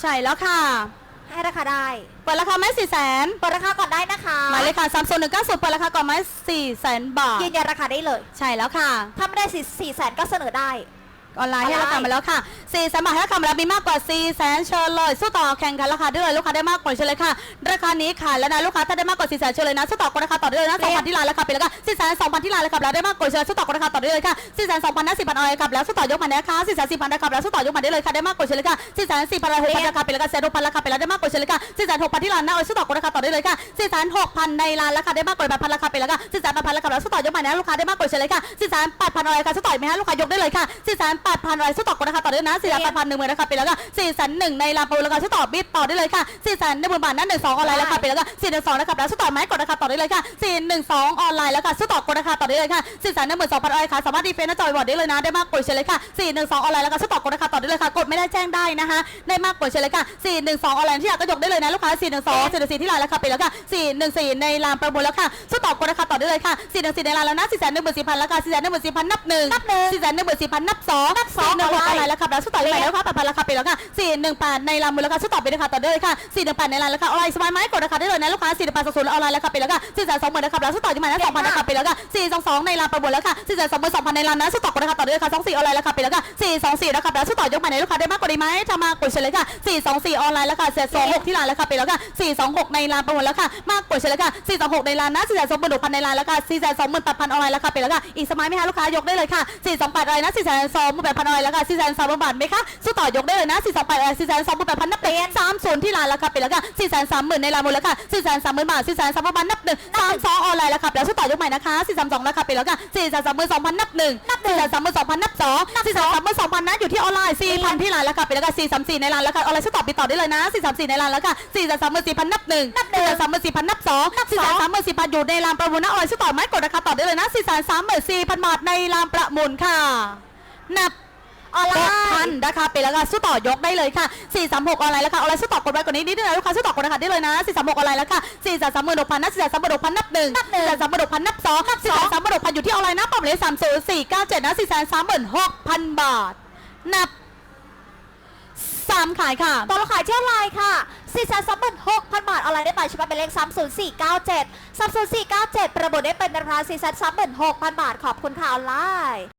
ใช่แล้วค่ะ ให้ราคาได้ เปิดราคาไหมสี่แสนเปิดราคาก่อนได้นะคะหมายเลขค่ะสามศูนย์หนึ่งเก้าศูนย์เปิดราคาก่อนไหมสี่แสนบาทยืนยันราคาได้เลย ใช่แล้วค่ะ ถ้าไม่ได้สี่สี่แสนก็เสนอได้ ออนไลน์ให้ออนไลน์ราคามาแล้วค่ะ4แสนบาทให้ราคามาแล้วมีมากกว่า4แสนเชิญเลยสู้ต่อแข่งกันราคาได้เลยลูกค้าได้มากกว่าเชิญเลยค่ะราคานี้ขายแล้วนะลูกค้าถ้าได้มากกว่า4แสนเชิญเลยนะสู้ต่อกดราคาต่อได้เลยนะ2,000ที่ร้านแล้วค่ะไปแล้วก็4แสน2,000ที่ร้านแล้วค่ะแล้วได้มากกว่าเชิญสู้ต่อกดราคาต่อได้เลยค่ะ4แสน2,000นะ10,000ออยครับแล้วสู้ต่อยกมานะคะ4แสน4,000นะครับแล้วสู้ต่อยกมาได้เลยค่ะได้มากกว่าเชิญเลยค่ะ4แสน4,000อะไร6,000ราคาไปแล้วก็แสน6,000ราคาไปแล้วได้มากกว่าเชิญเลยค่ะ4แสน6,000ที่ร้านนะเอาสู้ต่อกดราคาต่อได้เลยค่ะ4แสน6,000ในร้านราคาได้มากกว่า8,000ราคาไปแล้วก็4แสน8,000ราคาแล้วสู้ต่อยกมานะลูกค้าได้มากกว่าเชิญเลยค่ะ4แสน8,000อะไรค่ะสู้ต่อยไหมฮะลูกค้ายกได้เลยค่ะ4แสน8,000อะไรสู้ต่อกดราคาต่อได้เลยนะ4แสน8,000หนึ่งหมื่นราคาไปแล้วก็4แสนหนึ่งในร้านปูราคาสู้ต่อบิดต่อได้เลยค่ะ4แสนหนึ่งหมื่นบาทนั่นหนึ่งสองออนไลน์ราคาไปแล้วก็4 1 2ราคาแล้วสู้ต่อไหมกดราคาต่อได้เลยค่ะ4 1 2ออนไลน์แล้วค่ะสู้ต่อกดราคาต่อได้เลยค่ะ4แสนหนึ่งหมื่นสองพันออยค่ะสามารถดีเฟนต์หน้าจอยบอร์ดได้เลยนะได้มากกว่าเชิญเลยค่ะ4 1 2ออนไลน์แล้วก็สู้ต่อกดราคาต่อได้เลยค่ะกดไม่ได้แจ้งได้นะคะได้มากกว่าเชิญเลยค่ะ4 1 2ออนไลน์ที่อยากก็ยกได้เลยนะลูกค้า4 1 2 4 1 4ที่ร้านราคาไปแล้วค่ะ4 1 4ในร้านประมูลแล้วค่ะสู้ต่อกดราคาต่อได้เลยค่ะ4 1 4ในร้านแล้วนะ4 1 1 4 0 0 0ราคา4 1 1 4 0 0 0นับหนึ่งนับหนึ่ง4 1 1 4 0 0 0นับสองนับสอง4 1 6ออออนนไลไลน์น์แล้วค่ะแล้วสู้ต่อได้แล้วค่ะ8,000ราคาไปแล้วค่ะ418ในร้านมูลค่าสู้ต่อไปเลยค่ะต่อได้เลยค่ะ418ในร้านราคาออนไลน์สบายไหมกดราคาได้เลยนะลูกค้า418ศูนย์ออนไลน์ราคาไปแล้วค่ะ420,000ราคาแล้วสู้ต่อยังไงนะ2,000ราคาไปแล้วค่ะ422ในร้านประมูลแล้วค่ะ422,000ในร้านนะสู้ต่อกดราคาต่อได้เลยค่ะ24ออนไลน์ราคาไปแล้วค่ะ424ราคาแล้วสู้ต่อยกมาในลูกค้าได้มากกว่านี้ไหมทำมากดเฉลยค่ะ424ออนไลน์ราคา426ที่ร้านราคาไปแล้วค่ะ426ในร้านประมูลแล้วค่ะมากกว่าเฉลยค่ะ426ในร้านนะ426,000ในร้านราคา428,000ออนไลน์ราคาไปแล้วค่ะอีกสมัยไหมคะลูกค้ายกได้เลยค่ะ428อะไรนะ428,000ออนไลน์ราคา430,000บาทไหมคะสู้ต่อยกได้เลยนะ428อะไร428,000นับเต็ม30ที่ร้านราคาไปแล้วค่ะ430,000ในร้านมูลค่า430,000บาท430,000บาทนับหนึ่ง32องออนไลน์ราคาแล้วสู้ต่อยกใหม่นะคะ432ราคาไปแล้วค่ะ432,000นับหนึ่ง432,000นับสอง432,000นะอยู่ที่ออนไลน์4,000ที่ร้านราคาไปแล้วค่ะ434ในร้านราคาออนไลน์สู้ต่อไปต่อได้เลยนะ434ในร้านราคา434,000นับหนึ่ง434,000นับสอง434,000อยู่ในร้านประมูลนะออนไลน์สู้ต่อไหมกดราคาต่อได้เลยนะ434,000บาทในร้านประมูลค่ะ นับออนไลหกพันน์ราคาไปแล้วค่ะสู้ต่อยกได้เลยค่ะ 436 ออนไลน์แล้วค่ะออนไลน์สู้ต่อกดไว้กว่านี้นิดนึงนะลูกค้าสู้ต่อกดราคาได้เลยนะ 436 ออนไลน์แล้วค่ะ436,000นะ436,000นับหนึ่งนับหนึ่ง436,000นับสองนับสอง436,000อยู่ที่ออนไลน์นะปรับเลย30497นะ436,000 บาท นับสามขายค่ะตอนเราขายที่ออนไลน์ค่ะ4 3 6 0 0 0 บาทออนไลน์ได้ไปใช่ไหมเป็นเลข 30497 30497 ประมูลได้เป็นราคา4 3 6 0 0 0 บาท ขอบคุณค่ะออนไลน์